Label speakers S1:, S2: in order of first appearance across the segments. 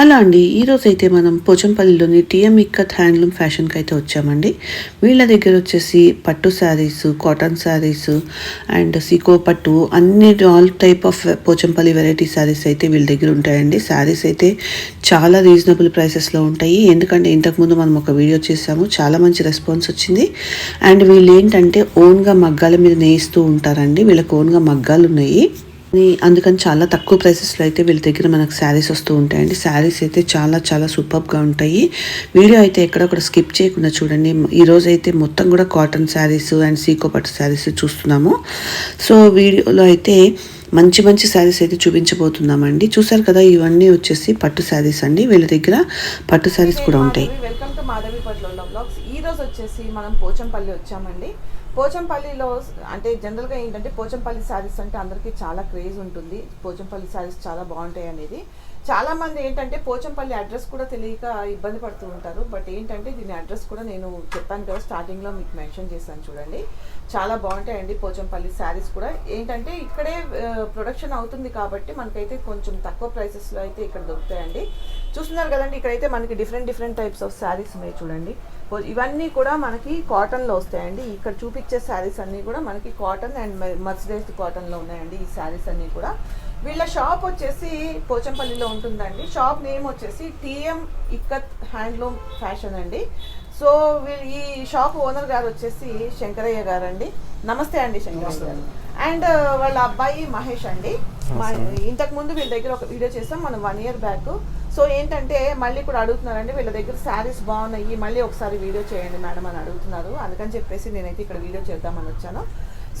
S1: Hello అండి ఈరోజు అయితే మనం పోచంపల్లిలోని టీఎం ఇక్కత్ హ్యాండ్లూమ్ ఫ్యాషన్కి అయితే వచ్చామండి. వీళ్ళ దగ్గర వచ్చేసి పట్టు శారీస్ కాటన్ శారీస్ అండ్ సీకో పట్టు అన్ని all type of Pochampally variety saris అయితే వీళ్ళ దగ్గర ఉంటాయండి. శారీస్ అయితే చాలా రీజనబుల్ ప్రైసెస్లో ఉంటాయి. ఎందుకంటే ఇంతకుముందు మనం ఒక వీడియో చేసాము చాలా మంచి రెస్పాన్స్ వచ్చింది. అండ్ వీళ్ళు ఏంటంటే ఓన్గా మగ్గాల మీద నేయిస్తూ ఉంటారండి. వీళ్ళకి ఓన్గా మగ్గాలు ఉన్నాయి అందుకని చాలా తక్కువ ప్రైసెస్లో అయితే వీళ్ళ దగ్గర మనకు శారీస్ వస్తూ ఉంటాయండి. శారీస్ అయితే చాలా చాలా సూపర్గా ఉంటాయి. వీడియో అయితే ఎక్కడ స్కిప్ చేయకుండా చూడండి. ఈ అయితే మొత్తం కూడా కాటన్ శారీస్ అండ్ సీకో పట్టు శారీస్ చూస్తున్నాము. సో వీడియోలో అయితే మంచి మంచి శారీస్ అయితే చూపించబోతున్నామండి. చూసారు కదా ఇవన్నీ వచ్చేసి పట్టు శారీస్ అండి. వీళ్ళ దగ్గర పట్టు శారీస్ కూడా ఉంటాయి.
S2: వెల్కమ్ టు మాధవి పట్ల బ్లాగ్స్ ఈ రోజు వచ్చేసి మనం పోచంపల్లి వచ్చామండి. పోచంపల్లిలో అంటే జనరల్గా ఏంటంటే పోచంపల్లి శారీస్ అంటే అందరికీ చాలా క్రేజ్ ఉంటుంది. పోచంపల్లి శారీస్ చాలా బాగుంటాయి అనేది. చాలామంది ఏంటంటే పోచంపల్లి అడ్రస్ కూడా తెలియక ఇబ్బంది పడుతూ ఉంటారు. బట్ ఏంటంటే దీని అడ్రస్ కూడా నేను చెప్పాను కదా స్టార్టింగ్లో మీకు మెన్షన్ చేశాను చూడండి. చాలా బాగుంటాయండి పోచంపల్లి శారీస్ కూడా. ఏంటంటే ఇక్కడే ప్రొడక్షన్ అవుతుంది కాబట్టి మనకైతే కొంచెం తక్కువ ప్రైసెస్లో అయితే ఇక్కడ దొరుకుతాయండి. చూస్తున్నారు కదండి ఇక్కడైతే మనకి different different types of saris ఉన్నాయి చూడండి. ఇవన్నీ కూడా మనకి కాటన్లో వస్తాయండి. ఇక్కడ చూపించే శారీస్ అన్నీ కూడా మనకి కాటన్ అండ్ మర్సిడైజ్డ్ కాటన్లో ఉన్నాయండి ఈ శారీస్ అన్నీ కూడా. వీళ్ళ షాప్ వచ్చేసి పోచంపల్లిలో ఉంటుందండి. షాప్ నేమ్ వచ్చేసి టిఎం ఇక్కత్ హ్యాండ్లూమ్ ఫ్యాషన్ అండి. సో వీళ్ళు ఈ షాప్ ఓనర్ గారు వచ్చేసి శంకరయ్య గారు అండి నమస్తే అండి శంకరయ్య గారు. అండ్. వాళ్ళ అబ్బాయి మహేష్ అండి. మా- ఇంతకు ముందు వీళ్ళ దగ్గర ఒక వీడియో చేసాం. మనం వన్ ఇయర్ బ్యాక్ సో ఏంటంటే మళ్ళీ ఇప్పుడు అడుగుతున్నారండి వీళ్ళ దగ్గర శారీస్ బాగున్నాయి మళ్ళీ ఒకసారి వీడియో చేయండి మేడం అని అడుగుతున్నారు. అందుకని చెప్పేసి నేనైతే ఇక్కడ వీడియో చేద్దామని వచ్చాను.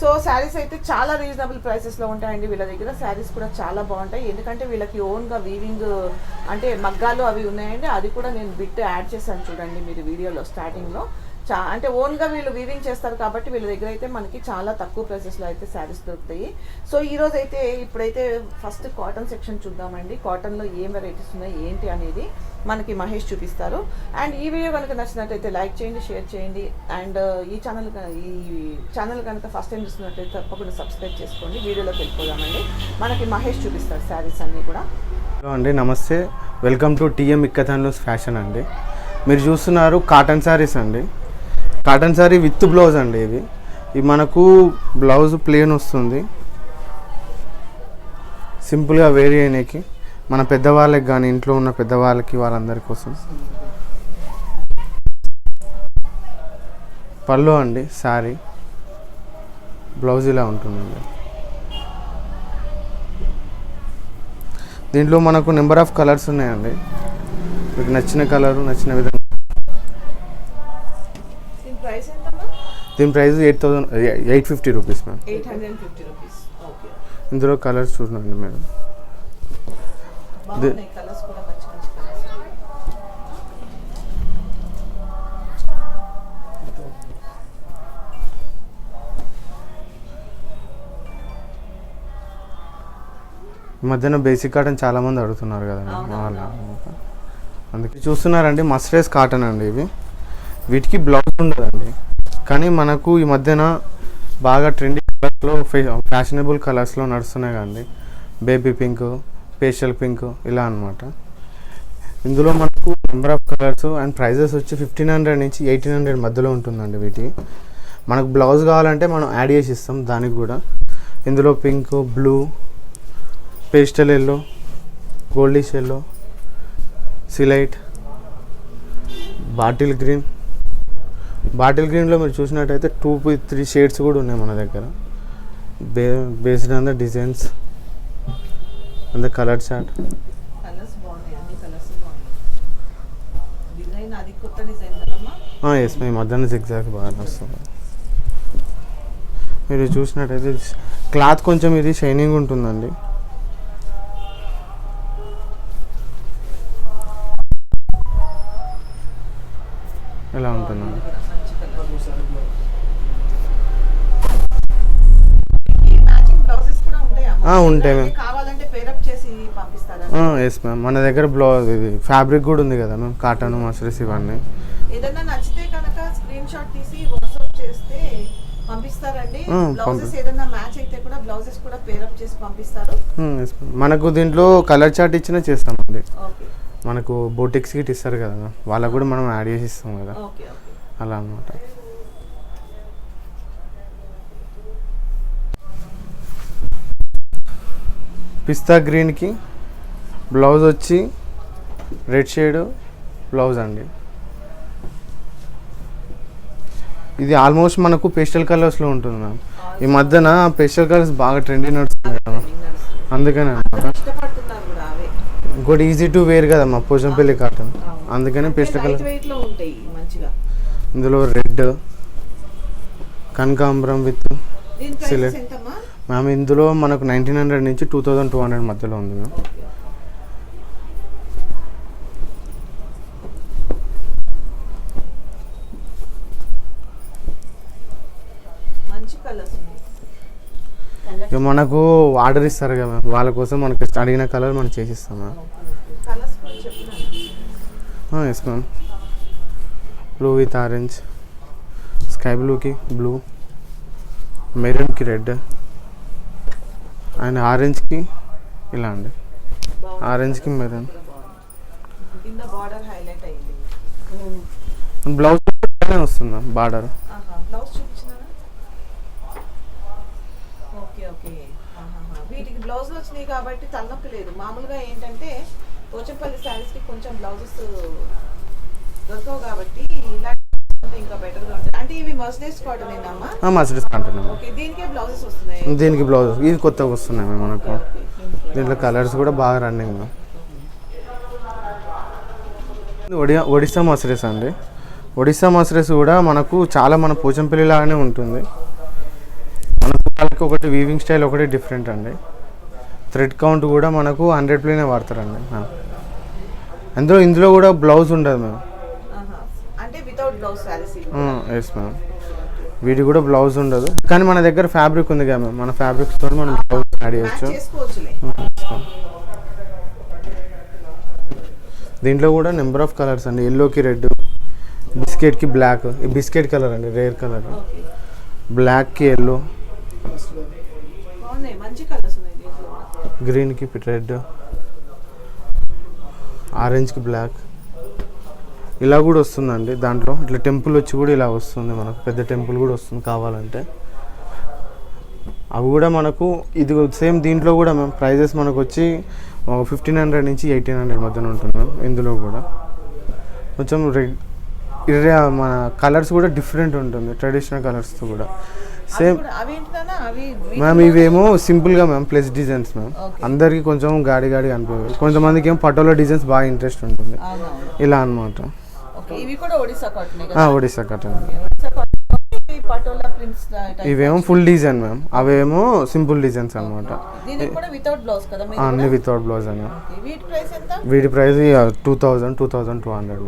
S2: సో శారీస్ అయితే చాలా రీజనబుల్ ప్రైసెస్లో ఉంటాయండి వీళ్ళ దగ్గర శారీస్ కూడా చాలా బాగుంటాయి. ఎందుకంటే వీళ్ళకి ఓన్గా వీవింగ్ అంటే మగ్గాలు అవి ఉన్నాయండి అది కూడా నేను బిట్ యాడ్ చేశాను చూడండి మీరు వీడియోలో స్టార్టింగ్లో చా అంటే ఓన్గా వీళ్ళు వీవింగ్ చేస్తారు కాబట్టి వీళ్ళ దగ్గర అయితే మనకి చాలా తక్కువ ప్రైసెస్లో అయితే శారీస్ దొరుకుతాయి. సో ఈరోజు అయితే ఇప్పుడైతే ఫస్ట్ కాటన్ సెక్షన్ చూద్దామండి. కాటన్లో ఏం వెరైటీస్ ఉన్నాయి ఏంటి అనేది మనకి మహేష్ చూపిస్తారు. అండ్ ఈ వీడియో కనుక నచ్చినట్లయితే లైక్ చేయండి షేర్ చేయండి. అండ్ uh, ఈ ఛానల్ ఈ ఛానల్ కనుక ఫస్ట్ టైం చూస్తున్నట్లయితే తప్పకుండా సబ్స్క్రైబ్ చేసుకోండి. వీడియోలోకి వెళ్ళిపోదామండి. మనకి మహేష్ చూపిస్తారు శారీస్ అన్నీ కూడా.
S3: హలో అండి నమస్తే. వెల్కమ్ టు టీఎం ఇక్కథాన్లోస్ ఫ్యాషన్ అండి. మీరు చూస్తున్నారు కాటన్ శారీస్ అండి. కాటన్ శారీ విత్ బ్లౌజ్ అండి ఇవి ఇవి మనకు బ్లౌజ్ ప్లేన్ వస్తుంది. సింపుల్గా వేరీ చేయడానికి మన పెద్దవాళ్ళకి కానీ ఇంట్లో ఉన్న పెద్దవాళ్ళకి వాళ్ళందరి కోసం. పళ్ళు అండి శారీ బ్లౌజ్ ఇలా ఉంటుందండి. దీంట్లో మనకు నెంబర్ ఆఫ్ కలర్స్ ఉన్నాయండి. మీకు నచ్చిన కలరు నచ్చిన విధంగా
S2: దీని ప్రైస్ ఎంతమ్మా
S3: దీని price eight thousand eight fifty rupees ma'am ఇందులో కలర్స్ చూడండి మేడం ఈ మధ్యన బేసిక్ కాటన్ చాలా మంది అడుగుతున్నారు వాళ్ళు అందుకే చూస్తున్నారండి మస్టరైజ్ కాటన్ అండి ఇవి. వీటికి బ్లౌజ్ ఉండదండి. కానీ మనకు ఈ మధ్యన బాగా ట్రెండింగ్ కలర్స్లో ఫ్యాషనబుల్ కలర్స్లో నడుస్తున్నాయి కానీ బేబీ పింక్ పేషియల్ పింక్ ఇలా అన్నమాట. ఇందులో మనకు number of colours and prices వచ్చి ఫిఫ్టీన్ హండ్రెడ్ నుంచి ఎయిటీన్ హండ్రెడ్ మధ్యలో ఉంటుందండి వీటి. మనకు బ్లౌజ్ కావాలంటే మనం యాడ్ చేసి ఇస్తాం దానికి కూడా. ఇందులో pink blue pastel yellow goldish yellow సిలైట్ bottle green bottle గ్రీన్లో మీరు చూసినట్టయితే టూ త్రీ షేడ్స్ కూడా ఉన్నాయి మన దగ్గర. Be based on the designs. And the colour chart. Yes మేము మధ్యాహ్నం ఎగ్జాక్ట్ బాగా వస్తుంది మీరు చూసినట్టయితే క్లాత్ కొంచెం ఇది షైనింగ్ ఉంటుందండి. ఎలా ఉంటుందండి?
S2: ఉంటాయా
S3: మ్యామ్.
S2: కావాలంటే పేరప్ చేసి పంపిస్తారా?
S3: ఎస్ మ్యామ్ మన దగ్గర బ్లౌజ్ ఇది ఫ్యాబ్రిక్ కూడా ఉంది కదా మ్యామ్ కాటన్ మసరీస్ ఇవన్నీ.
S2: ఏదన్నా నచ్చితే కనుక స్క్రీన్ షాట్ తీసి వాట్సాప్ చేస్తే పంపిస్తారండి.
S3: ఆ,
S2: బ్లౌజెస్
S3: పంపి-
S2: ఏదన్నా మ్యాచ్ అయితే కూడా బ్లౌజెస్ కూడా పేరప్ చేసి పంపిస్తారు.
S3: yes, ma'am. మనకు దీంట్లో కలర్ చార్ట్ ఇచ్చినా చేస్తామండి. మనకు బోటిక్స్ గిట్ ఇస్తారు కదా వాళ్ళకు కూడా మనం యాడ్ చేసి ఇస్తాం కదా. అలా అనమాట పిస్తా గ్రీన్కి బ్లౌజ్ వచ్చి రెడ్ షేడ్ బ్లౌజ్ అండి. ఇది ఆల్మోస్ట్ మనకు పేస్టల్ కలర్స్లో ఉంటుంది మ్యామ్. ఈ మధ్యన పేస్టల్ కలర్స్ బాగా ట్రెండింగ్ నడుస్తుంది కదా అందుకనే ఇంకోటి ఈజీ టు వేర్ కదా మా పోచంపల్లి కాటన్. అందుకనే పేస్టల్ కలర్. ఇందులో రెడ్ కనకాంబరం విత్
S2: ఎంతమ్మా?
S3: మ్యామ్ ఇందులో మనకు నైన్టీన్ హండ్రెడ్ నుంచి టూ థౌజండ్ టూ హండ్రెడ్ మధ్యలో ఉంది మ్యామ్. ఇక మనకు ఆర్డర్ ఇస్తారు కదా మ్యామ్. వాళ్ళ కోసం మనకి అడిగిన కలర్ మనం చేసిస్తాం ma'am. Yes ma'am. Blue with orange sky బ్లూకి బ్లూ మెరూన్కి రెడ్ అండ్ ఆరెంజ్కి ఇలా అండి. ఆరెంజ్కి మెరూన్ బ్లౌజ్ వస్తుంది బార్డర్?
S2: బ్లౌజ్. వీటికి బ్లౌజులు వచ్చినాయి కాబట్టి తలనొప్పి లేదు మామూలుగా ఏంటంటే పోచంపల్లి శారీస్కి కొంచెం బ్లౌజెస్ దొరకవు కాబట్టి ఇలా ఉంటే ఇంకా బెటర్గా ఉంటుంది. అంటే ఇవి మర్సిడైజ్ కాటన్ ఏందమ్మా
S3: మసిడిస్ కంటున్నాం
S2: ఓకే దీనికే బ్లౌజెస్
S3: బ్లౌజ్ ఇది కొత్తగా వస్తున్నాయి మనకు. దీంట్లో కలర్స్ కూడా బాగా రన్నింగ్ ఒడియా ఒడిస్సా మసరెస్ అండి. ఒడిస్సా మసరెస్ కూడా మనకు చాలా మన పోచంపల్లి లాగానే ఉంటుంది. మనకు వాళ్ళకి ఒకటి వీవింగ్ స్టైల్ ఒకటి డిఫరెంట్ అండి. థ్రెడ్ కౌంట్ కూడా మనకు హండ్రెడ్ ప్లేనే వాడతారండి. అందులో ఇందులో కూడా బ్లౌజ్ ఉండదు.
S2: అంటే without blouse saris
S3: yes ma'am వీటి కూడా బ్లౌజ్ ఉండదు. కానీ మన దగ్గర ఫ్యాబ్రిక్ ఉంది కదా మ్యామ్ మన ఫ్యాబ్రిక్స్ తోటి మనం బ్లౌజ్ యాడ్ చేయొచ్చు.
S2: చేసుకోవచ్చులే.
S3: దీంట్లో కూడా నెంబర్ ఆఫ్ కలర్స్ అండి. ఎల్లోకి రెడ్ బిస్కెట్కి బ్లాక్ ఈ బిస్కెట్ కలర్ అండి రేర్ కలర్ బ్లాక్కి ఎల్లో. గ్రీన్కి రెడ్ ఆరెంజ్కి బ్లాక్ ఇలా కూడా వస్తుందండి దాంట్లో. ఇట్లా టెంపుల్ వచ్చి కూడా ఇలా వస్తుంది మనకు. పెద్ద టెంపుల్ కూడా వస్తుంది కావాలంటే. అవి కూడా మనకు ఇది సేమ్ దీంట్లో కూడా మేము ప్రైజెస్ మనకు వచ్చి ఫిఫ్టీన్ హండ్రెడ్ నుంచి ఎయిటీన్ హండ్రెడ్ మధ్యన ఉంటుంది మ్యామ్ ఇందులో కూడా. కొంచెం రెడ్ మన కలర్స్ కూడా డిఫరెంట్ ఉంటుంది ట్రెడిషనల్ కలర్స్తో కూడా. సేమ్ మ్యామ్ ఇవేమో సింపుల్గా మ్యామ్ ప్లస్ డిజైన్స్ మ్యామ్. అందరికి కొంచెం గాడి గాడి అనిపించదు కొంతమందికి ఏమో పటోలా డిజైన్స్ బాగా ఇంట్రెస్ట్ ఉంటుంది. ఇలా అనమాట
S2: ఇవి కూడా ఒడిస్సా కాటన్
S3: ఇవేమో ఫుల్ డిజైన్ మ్యామ్. అవేమో సింపుల్ డిజైన్స్ అనమాట అన్ని? వితౌట్ బ్లౌజ్ అని.
S2: వీటి price
S3: two thousand two thousand two hundred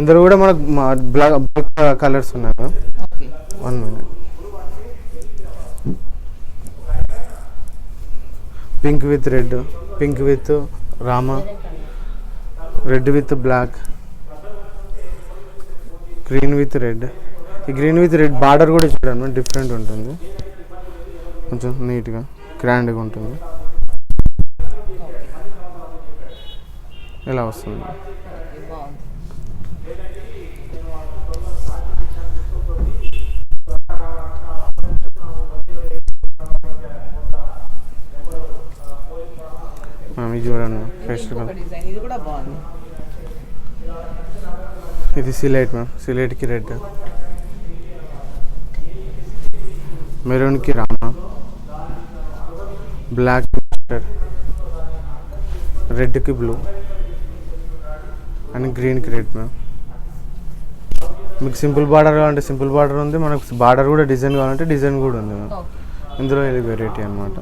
S3: ఇందులో కూడా మనకు బ్లాక్ బ్లాక్ కలర్స్ ఉన్నాయి ma'am. One minute. Pink with red pink with Rama red with black. Green with red ఈ గ్రీన్ విత్ రెడ్ బార్డర్ కూడా చూడండి డిఫరెంట్ ఉంటుంది. కొంచెం నీట్గా గ్రాండ్గా ఉంటుంది. ఇలా వస్తుంది? ఇది చూడండి
S2: ఫెస్టివల్ ఇది
S3: సిలైట్ మ్యామ్ సిలైట్కి రెడ్. మెరూన్కి రామ. బ్లాక్ రెడ్కి బ్లూ. అండ్ గ్రీన్కి రెడ్ మ్యామ్. మీకు సింపుల్ బార్డర్ కావాలంటే సింపుల్ బార్డర్ ఉంది. మనకు బార్డర్ కూడా డిజైన్ కావాలంటే డిజైన్ కూడా ఉంది మ్యామ్. ఇందులో ఇది వెరైటీ అనమాట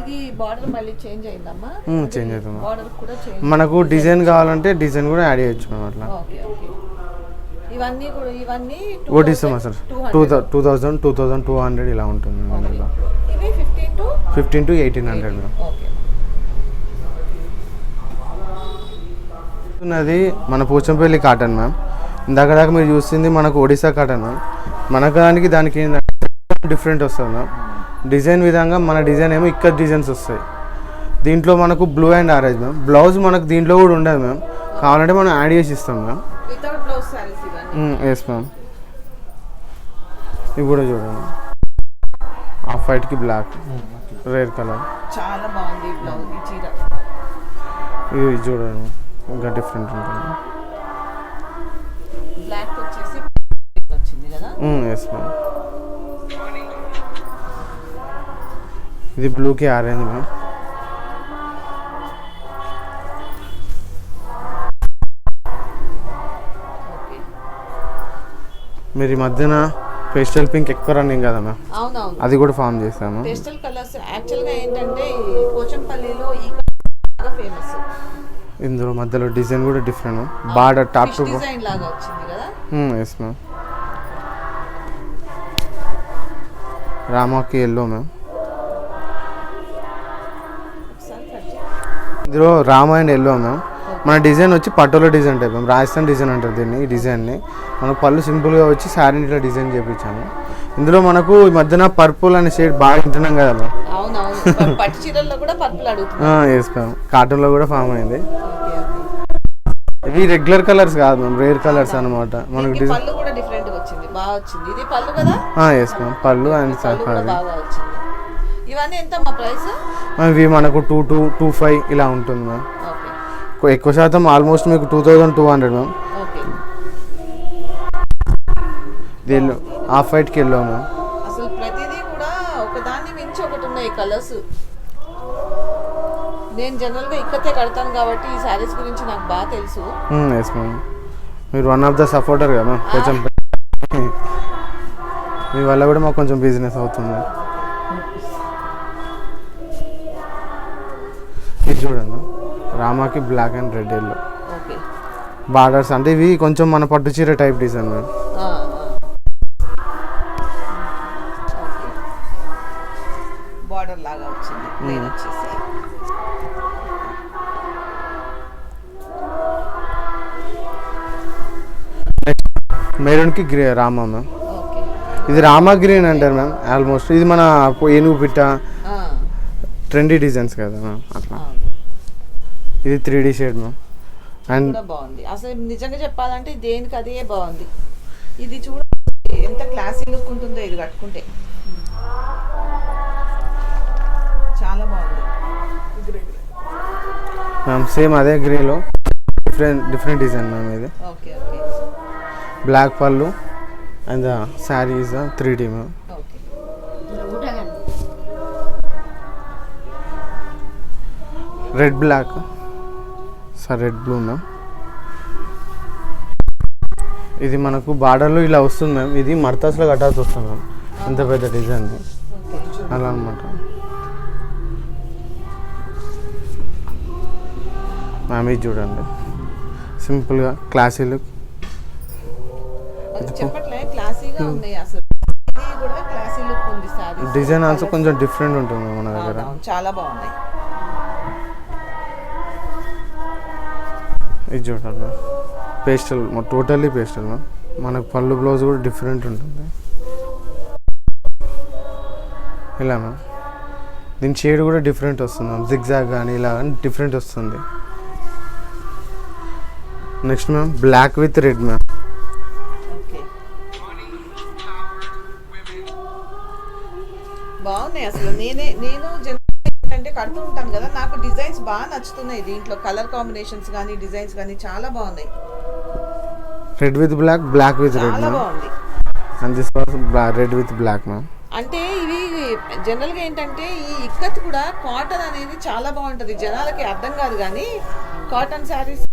S2: ఇది బార్డర్ మళ్ళీ చేంజ్ అయిందమ్మా.
S3: change అవుతుంది.
S2: బార్డర్ కూడా చేంజ్
S3: మనకు డిజైన్ కావాలంటే డిజైన్ కూడా యాడ్ చేయొచ్చు మేము అట్లా.
S2: Okay okay. ఇవన్నీ కూడా ఇవన్నీ
S3: ఓటీ ఇస్తాం sir two two thousand two thousand two hundred ఇలా ఉంటుంది
S2: ఇవి fifteen to
S3: fifteen to eighteen hundred
S2: okay.
S3: ఉన్నది మన పోచంపల్లి కాటన్ మ్యామ్. ఇందాక దాకా మీరు చూస్తుంది మనకు ఒడిశా కాటన్ మ్యామ్. మనకు దానికి దానికి ఏంటంటే డిఫరెంట్ వస్తుంది మ్యామ్. డిజైన్ విధంగా మన డిజైన్ ఏమో ఇక్కడ డిజైన్స్ వస్తాయి. దీంట్లో మనకు blue and orange ma'am blouse మనకు దీంట్లో కూడా ఉండదు మ్యామ్ కావాలంటే మనం యాడ్ చేసి ఇస్తాం మ్యామ్ ఎస్ మ్యామ్ ఇవి కూడా చూడండి. ఆఫ్ వైట్కి బ్లాక్ రేర్ కలర్
S2: చాలా బాగుంది బ్లౌజ్ చీర.
S3: ఇవి చూడండి. ఇంకా డిఫరెంట్ ఉంటుంది.
S2: బ్లాక్ వచ్చేసి వచ్చింది కదా
S3: ఎస్ మ్యామ్ ఇది బ్లూకి ఆరెంజ్ మ్యామ్ మీరు ఈ మధ్యన పేస్టల్ పింక్ ఎక్కువ రన్నింగ్ కదా మ్యామ్ అది కూడా ఫామ్ చేస్తాము
S2: పేస్టల్ కలర్స్ యాక్చువల్గా ఏంటంటే ఈ పోచంపల్లిలో ఈ బాగా ఫేమస్
S3: ఇందులో మధ్యలో డిజైన్ కూడా different border top to
S2: design లాగా వచ్చింది కదా?
S3: ఎస్ మ్యామ్ రామాకి ఎల్లో మ్యామ్ ఇందులో రామా అండ్ ఎల్లో మ్యామ్ మన డిజైన్ వచ్చి patola design type ma'am Rajasthan design అంటారు దీన్ని ఈ డిజైన్ని. మనకు పళ్ళు సింపుల్గా వచ్చి శారీని ఇట్లా డిజైన్ చేయించాము ఇందులో మనకు ఈ మధ్యన పర్పుల్ అనే షేడ్ బాగా వింటున్నాం కదా ఎస్ మ్యామ్ కాటన్లో కూడా ఫామ్ అయింది. ఇవి రెగ్యులర్ కలర్స్ కాదు మ్యామ్ రేర్ కలర్స్ అనమాట మనకు డిజైన్
S2: పళ్ళు
S3: ఎస్ మ్యామ్ అండ్
S2: పళ్ళు ఇవన్నీ ఎంత మా ప్రైస్?
S3: ఇవి మనకు టూ టూ టూ ఫైవ్ ఇలా ఉంటుంది మ్యామ్. ఎక్కువ- శాతం ఆల్మోస్ట్ మీకు two thousand two hundred ma'am. Yellow half వైట్కి yellow ma'am.
S2: అసలు ప్రతిదీ కూడా ఒకదాన్ని మించి ఒకటి ఉన్నాయి కలర్స్. నేను జనరల్గా ఇక్కతే కడతాను కాబట్టి ఈ శారీస్ గురించి నాకు బాగా తెలుసు.
S3: Yes ma'am. మీరు వన్ ఆఫ్ ద సపోర్టర్ కదా కొంచెం మీ వల్ల కూడా మాకు కొంచెం బిజినెస్ అవుతుంది. ఇది చూడండి. రామాకి black and red yellow borders అంటే ఇవి కొంచెం మన పట్టు చీర టైప్ డిజైన్.
S2: ఓకే. బార్డర్ లాగా వచ్చింది. ప్లేన్ వచ్చేసి.
S3: మెరూన్కి గ్రే రామా మ్యామ్. ఇది రామా గ్రీన్ అంటారు మ్యామ్. ఆల్మోస్ట్ ఇది మన ఏనుగు పిట్ట ట్రెండీ డిజైన్స్ కదా మ్యామ్ అట్లా. ఇది three D shade ma'am. And
S2: బాగుంది. అసలు నిజంగా చెప్పాలంటే దేనికి అదే బాగుంది. ఇది చూడ ఎంత క్లాసీ లుక్ ఉంటుందో ఇది కట్టుకుంటే. చాలా బాగుంది.
S3: మ్యామ్ సేమ్ అదే గ్రేలో డిఫరెంట్ డిఫరెంట్ డిజైన్ మ్యామ్ ఇది.
S2: Okay okay.
S3: Black pallu and sari is three D ma'am. Red black sir red blue ma'am ఇది మనకు బార్డర్లో ఇలా వస్తుంది మ్యామ్ ఇది మర్తాస్లో కట్టాల్సి వస్తుంది మ్యామ్ అంత పెద్ద డిజైన్. అలా అనమాట మ్యామ్ ఇది చూడండి. సింపుల్గా క్లాసీ లుక్ డిజైన్ ఆల్సో కొంచెం డిఫరెంట్ ఉంటుంది మన దగ్గర.
S2: చాలా బాగున్నాయి.
S3: ఇది చూడండి ma'am pastel totally pastel ma'am మనకు పళ్ళు బ్లౌజ్ కూడా డిఫరెంట్ ఉంటుంది. ఇలా మ్యామ్ దీని షేడ్ కూడా డిఫరెంట్ వస్తుంది మ్యామ్ జిగ్జాగ్ కానీ ఇలా కానీ డిఫరెంట్ వస్తుంది. Next ma'am black with red ma'am
S2: కడుతూ ఉంటాను కదా. నాకు డిజైన్స్ బాగా నచ్చుతున్నాయి. దీంట్లో కలర్ కాంబినేషన్స్ కానీ డిజైన్స్ కానీ చాలా బాగున్నాయి.
S3: Red with black black with red
S2: చాలా బాగుంది.
S3: And this was red with black ma'am
S2: అంటే ఇవి జనరల్గా ఏంటంటే ఈ ఇక్కత్ కూడా కాటన్ అనేది చాలా బాగుంటుంది. జనాలకి అర్థం కాదు కానీ కాటన్ శారీస్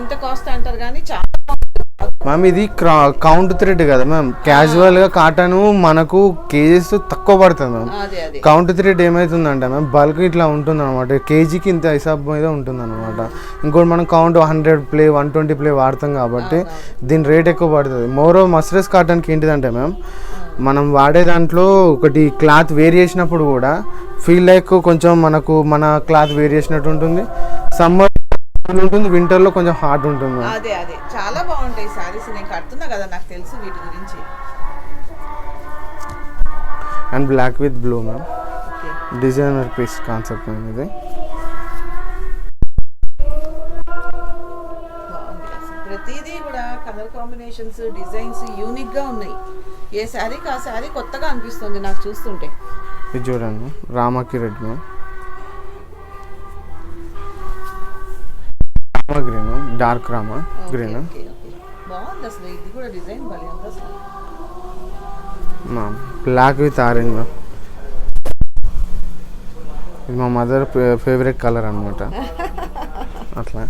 S2: ఇంత కాస్ట్ అంటారు కానీ చాలా
S3: మ్యామ్ ఇది కౌంట్ థ్రెడ్ కదా మ్యామ్ క్యాజువల్గా కాటన్ మనకు కేజెస్ తక్కువ పడుతుంది మ్యామ్ కౌంట్ థ్రెడ్ ఏమవుతుందంటే మ్యామ్ బల్క్ ఇట్లా ఉంటుంది అనమాట కేజీకి ఇంత హిసాబ్ మీద ఉంటుంది అనమాట ఇంకోటి మనం count hundred ply one twenty ply వాడతాం కాబట్టి దీని రేట్ ఎక్కువ పడుతుంది. మోరో మస్రస్ కాటన్కి ఏంటిదంటే మ్యామ్ మనం వాడే దాంట్లో ఒకటి క్లాత్ వేర్ చేసినప్పుడు కూడా ఫీల్ లైక్ కొంచెం మనకు మన క్లాత్ వేర్ చేసినట్టు ఉంటుంది. సమ్మర్ ఉంటుంది వింటర్లో కొంచెం హాట్ ఉంటుంది.
S2: అదే అదే. చాలా బాగుంటాయి శారీస్ నేను కడుతున్నా కదా నాకు తెలుసు వీటి గురించి.
S3: And black with blue ma'am designer piece concept ma'am ఇది.
S2: ప్రతిదీ కూడా కలర్ కాంబినేషన్స్ డిజైన్స్ యూనిక్గా ఉన్నాయి. ఏ శారీకి ఆ శారీ కొత్తగా అనిపిస్తుంది నాకు చూస్తుంటే.
S3: ఇది చూడండి. రామాకి red ma'am Rama green dark Rama green.
S2: బాగుంది అసలు ఇది కూడా డిజైన్ భలే ఉంది అసలు.
S3: Ma'am black with orange. ఇది మా మదర్ ఫేవరెట్ కలర్ అనమాట అట్లా.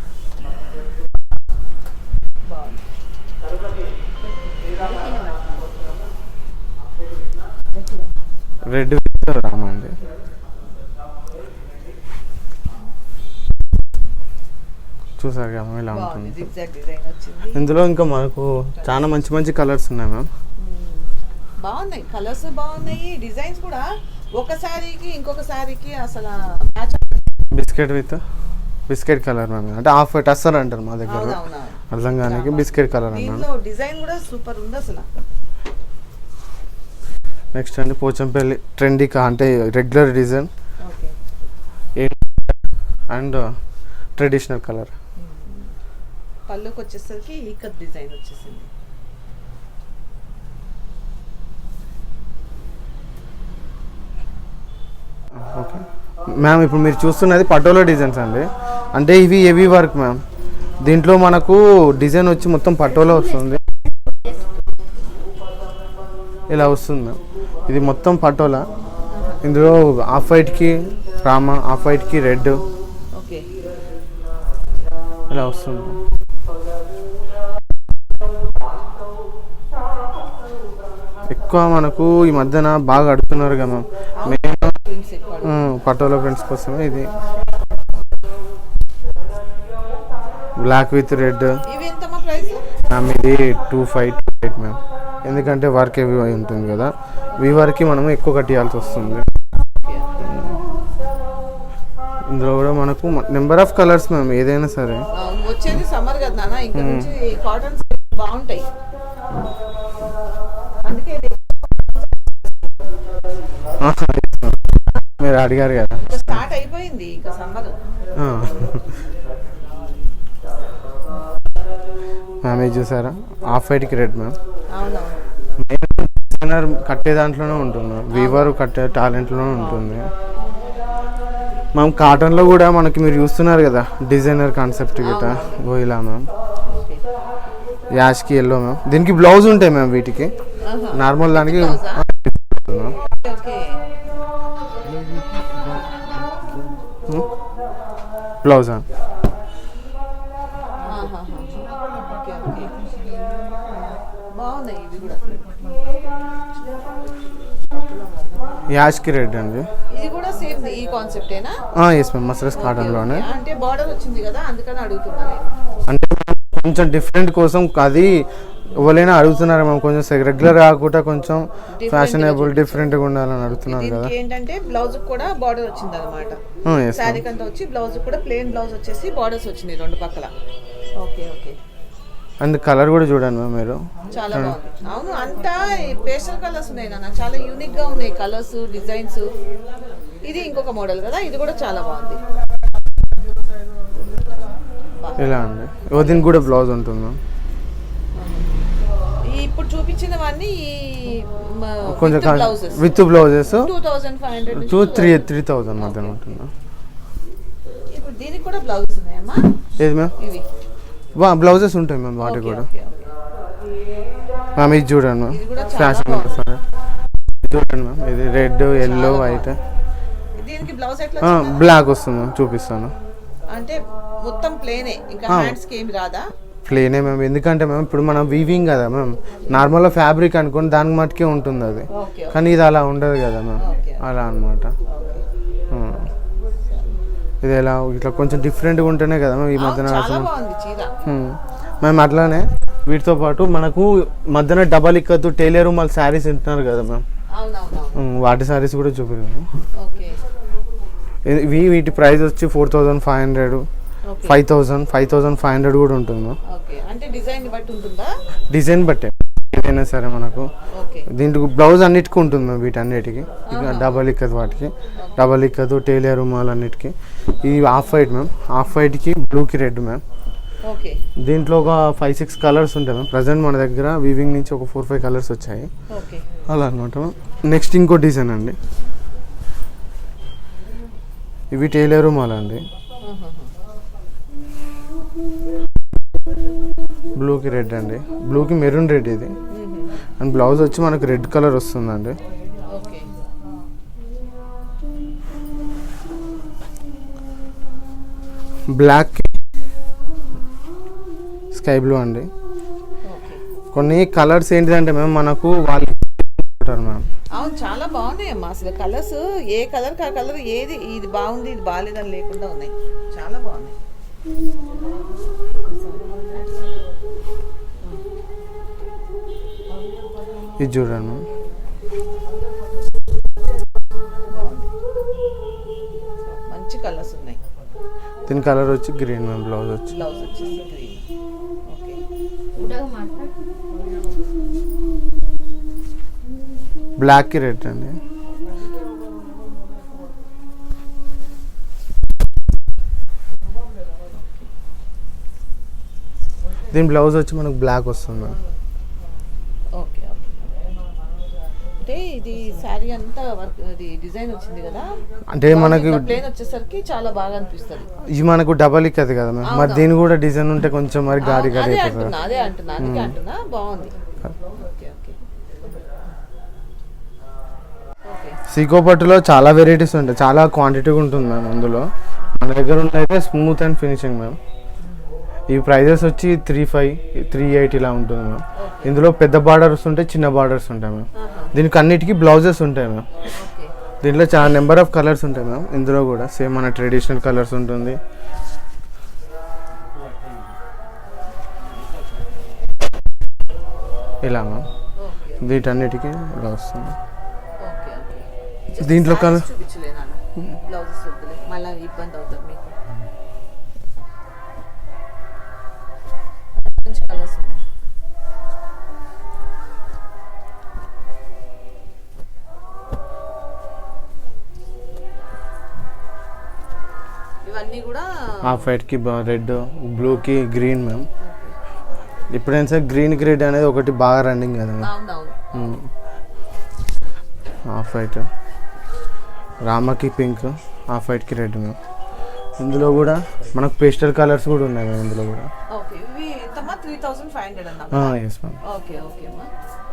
S3: రెడ్ విత్ రామా అండి చూసారు కదా మ్యామ్ ఇలా ఉంటుంది? ఇందులో ఇంకా మనకు చాలా మంచి మంచి కలర్స్ ఉన్నాయి మ్యామ్.
S2: బాగున్నాయి. కలర్స్ బాగున్నాయి. డిజైన్స్ కూడా ఒక శారీకి ఇంకొక శారీకి అసలు match
S3: biscuit with biscuit colour ma'am. అంటే హాఫ్ వైట్ అస్సలు అంటారు మా దగ్గర. అర్థం కానీ బిస్కెట్ కలర్ అన్నాను.
S2: దీంట్లో డిజైన్ కూడా సూపర్ ఉంది అసలు.
S3: నెక్స్ట్ అండి పోచంపల్లి ట్రెండీ కా అంటే regular design. And traditional colour.
S2: పళ్ళుకి వచ్చేసరికి ఈకత్ డిజైన్ వచ్చేసింది.
S3: ఓకే. మ్యామ్ ఇప్పుడు మీరు చూస్తున్నది పటోలా డిజైన్స్ అండి. అంటే ఇవి హెవీ వర్క్ మ్యామ్. దీంట్లో మనకు డిజైన్ వచ్చి మొత్తం పటోలా వస్తుంది. ఇలా వస్తుంది మ్యామ్. ఇది మొత్తం పటోలా. ఇందులో ఆఫ్ వైట్కి రామా ఆఫ్ వైట్కి రెడ్. ఇలా వస్తుంది ఎక్కువ మనకు ఈ మధ్యన బాగా అడుగుతున్నారు కదా మేము పటోలా ఫ్రెండ్స్ కోసమే ఇది. బ్లాక్ విత్ రెడ్ మ్యామ్ ఇది two five two eight ma'am. ఎందుకంటే వర్క్ హెవీ అయి ఉంటుంది కదా. ఈ వర్క్కి మనం ఎక్కువ కట్టియాల్సి వస్తుంది. ఇందులో కూడా మనకు నెంబర్ ఆఫ్ కలర్స్ మ్యామ్ ఏదైనా సరే.
S2: వచ్చేది సమ్మర్ కదా కాటన్ బాగుంటాయి. అందుకే
S3: మీరు అడిగారు కదా.
S2: స్టార్ట్ అయిపోయింది ఇంకా సమ్మర్.
S3: ఆ. మ్యామ్ ఇది చూసారా? ఆఫ్ వైట్కి రెడ్ మ్యామ్. డిజైనర్ కట్టే దాంట్లోనే ఉంటుంది వీవర్ కట్టే టాలెంట్లోనే ఉంటుంది. మ్యామ్ కాటన్లో కూడా మనకి మీరు చూస్తున్నారు కదా డిజైనర్ కాన్సెప్ట్ గిట్ట ఇలా మ్యామ్. యాష్కి ఎల్లో మ్యామ్. దీనికి బ్లౌజ్ ఉంటాయి మ్యామ్ వీటికి. నార్మల్ దానికి
S2: బ్లౌజా
S3: యాష్కి రెడ్ అండి.
S2: ఇది కూడా సేమ్ ఈ కాన్సెప్టేనా
S3: ఎస్ మ్యామ్ మసరస్ కాటన్లోనే.
S2: అంటే బార్డర్ వచ్చింది కదా అందుకని అడుగుతున్నా నేను.
S3: అంటే కొంచెం డిఫరెంట్ కోసం అది ఎవరైనా అడుగుతున్నారు మ్యామ్ కొంచెం రెగ్యులర్ కాకుండా కొంచెం ఫ్యాషనబుల్ డిఫరెంట్గా ఉండాలని అడుగుతున్నారు కదా.
S2: ఏంటంటే బ్లౌజ్ కూడా బార్డర్ వచ్చింది అనమాట శారీ కంతా వచ్చి బ్లౌజ్ కూడా ప్లెయిన్ బ్లౌజ్ వచ్చేసి బార్డర్స్ వచ్చినాయి రెండు పక్కల. ఓకే ఓకే
S3: అండ్ కలర్ కూడా చూడండి మ్యామ్ మీరు.
S2: చాలా బాగుంది. అవును అంతా పేస్టల్ కలర్స్ ఉన్నాయి నాన్న. చాలా యూనిక్గా ఉన్నాయి కలర్స్ డిజైన్స్ ఇది ఇంకొక మోడల్ కదా ఇది కూడా చాలా బాగుంది.
S3: ఇలా అండి ఓ దీనికి కూడా బ్లౌజ్ ఉంటుంది మ్యామ్.
S2: చూపించినవన్నీ ఈ
S3: కొంచెం
S2: blouses
S3: with blouses
S2: two thousand five hundred
S3: two three three thousand మధ్యన ఉంటుంది
S2: ఇప్పుడు దీనికి కూడా బ్లౌజెస్ ఉన్నాయమ్మా?
S3: ఏది మ్యామ్?
S2: ఇవి.
S3: బ్లౌజెస్ ఉంటాయి మ్యామ్ వాటికి కూడా. మ్యామ్ ఇది చూడండి మ్యామ్. ఫ్యాషన్. సరే చూడండి మ్యామ్. ఇది రెడ్ ఎల్లో వైట్
S2: దీనికి బ్లౌజ్ ఎట్లా వచ్చింది?
S3: బ్లాక్ వస్తుంది మ్యామ్. చూపిస్తాను.
S2: అంటే మొత్తం ప్లేనే ఇంకా. హ్యాండ్స్కి ఏమి రాదా?
S3: ప్లేనే మ్యామ్. ఎందుకంటే మ్యామ్ ఇప్పుడు మనం వీవింగ్ కదా మ్యామ్ నార్మల్గా ఫ్యాబ్రిక్ అనుకోని దానికి మట్టుకే ఉంటుంది అది. కానీ ఇది అలా ఉండదు కదా మ్యామ్. అలా అనమాట. ఇది ఎలా ఇట్లా కొంచెం డిఫరెంట్గా ఉంటేనే కదా మ్యామ్ ఈ మధ్యన. మేము. అట్లానే వీటితో పాటు మనకు మధ్యన డబల్ ఇక్కత్తు టైలర్ మళ్ళీ శారీస్ తింటున్నారు కదా మ్యామ్. వాటి శారీస్ కూడా చూపిస్తాము ఇవి వీటి ప్రైస్ వచ్చి four thousand five hundred five thousand five thousand five hundred కూడా ఉంటుంది
S2: అంటే డిజైన్ బట్టి ఉంటుందా?
S3: డిజైన్ బట్టే. డిజైన్ అయినా సరే మనకు. దీంట్లో బ్లౌజ్ అన్నిటికీ ఉంటుంది మ్యామ్ వీటన్నిటికి డబల్ ఇక్కత్ వాటికి. డబల్ ఇక్కత్ టైలర్ రుమాల్ అన్నిటికీ ఇది హాఫ్ వైట్ మ్యామ్ హాఫ్ వైట్కి బ్లూకి రెడ్ మ్యామ్ దీంట్లో ఒక ఫైవ్ సిక్స్ కలర్స్ ఉంటాయి మ్యామ్ ప్రజెంట్ మన దగ్గర వీవింగ్ నుంచి ఒక ఫోర్ ఫైవ్ కలర్స్ వచ్చాయి. అలా అనమాట నెక్స్ట్ ఇంకో డిజైన్ అండి. ఇవి టైలర్ రుమాల్ అండి బ్లూకి రెడ్ అండి. బ్లూకి మెరూన్ రెడ్ ఇది. అండ్ బ్లౌజ్ వచ్చి మనకు రెడ్ కలర్ వస్తుందండి. బ్లాక్ స్కై బ్లూ అండి. కొన్ని కలర్స్ ఏంటిదంటే మ్యామ్ మనకు వాళ్ళు మ్యామ్.
S2: అవును చాలా బాగున్నాయి అమ్మా అసలు కలర్స్ ఏ కలర్ ఆ కలర్ ఏది ఇది బాగుంది ఇది బాగాలేదని లేకుండా ఉన్నాయి. చాలా బాగున్నాయి.
S3: ఇది చూడండి మ్యామ్
S2: మంచి కలర్స్ ఉన్నాయి.
S3: దీని కలర్ వచ్చి గ్రీన్ మ్యామ్ బ్లౌజ్ వచ్చి.
S2: బ్లౌజ్ వచ్చేసి గ్రీన్ ఓకే
S3: బ్లాక్కి రెడ్ అండి. దీని బ్లౌజ్ వచ్చి మనకు బ్లాక్ వస్తుంది మ్యామ్
S2: ఓకే అంటే ఇది శారీ అంతా వర్క్ ఇది డిజైన్ వచ్చింది కదా?
S3: అంటే మనకి
S2: ప్లేన్ వచ్చేసరికి చాలా బాగా అనిపిస్తుంది.
S3: ఇది మనకు డబల్ ఇక్కది కదా మ్యామ్ మరి దీని కూడా డిజైన్ ఉంటే కొంచెం మరి గాడి గాడి
S2: అదే అంటున్నా అదే అంటున్నా అందుకే అంటున్నా బాగుంది. Okay okay okay.
S3: సీకో పట్టులో చాలా వెరైటీస్ ఉంటాయి చాలా క్వాంటిటీ ఉంటుంది మ్యామ్ అందులో. మన దగ్గర ఉన్నైతే స్మూత్ అండ్ ఫినిషింగ్ మ్యామ్ ఈ ప్రైజెస్ వచ్చి త్రీ ఫైవ్ త్రీ ఎయిట్ ఇలా ఉంటుంది మ్యామ్. ఇందులో పెద్ద బార్డర్స్ ఉంటాయి చిన్న బార్డర్స్ ఉంటాయి మ్యామ్. దీనికి అన్నిటికీ బ్లౌజెస్ ఉంటాయి మ్యామ్. దీంట్లో చాలా నెంబర్ ఆఫ్ కలర్స్ ఉంటాయి మ్యామ్. ఇందులో కూడా సేమ్ మన ట్రెడిషనల్ కలర్స్ ఉంటుంది. ఇలా మ్యామ్. వీటన్నిటికీ ఇలా వస్తుంది. దీంట్లో కలర్
S2: మంచి కలర్స్ ఉన్నాయి ఇవన్నీ కూడా
S3: హాఫ్ వైట్కి రెడ్ బ్లూకి గ్రీన్ మ్యామ్ ఎప్పుడైనా సరే గ్రీన్కి రెడ్ అనేది ఒకటి బాగా రన్నింగ్ కదా హాఫ్ వైట్ రామకి పింక్ హాఫ్ వైట్కి రెడ్ మ్యామ్ ఇందులో కూడా మనకు పేస్టల్ కలర్స్ కూడా ఉన్నాయి మ్యామ్ ఇందులో కూడా.
S2: ఓకే ఇవి ఎంతమ్మా త్రీ థౌసండ్ ఫైవ్